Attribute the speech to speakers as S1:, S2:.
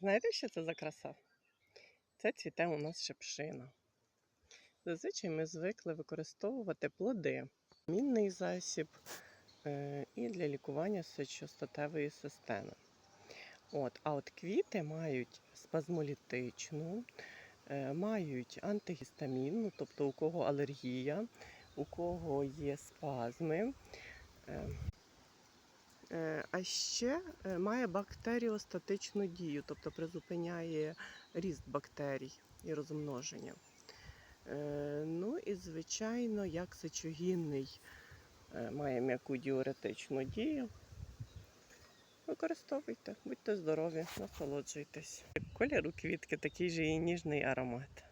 S1: Знаєте, що це за краса? Це цвіте у нас шипшина. Зазвичай ми звикли використовувати плоди, мінний засіб е, і для лікування сечостатевої системи. От, а от квіти мають спазмолітичну, е, мають антигістамінну, тобто у кого алергія, у кого є спазми. Е, А ще е, має бактеріостатичну дію, тобто призупиняє ріст бактерій і розмноження. Е, Ну і, звичайно, як сечогінний має м'яку діуретичну дію. Використовуйте, будьте здорові, насолоджуйтесь. Колір у квітки такий же і ніжний аромат.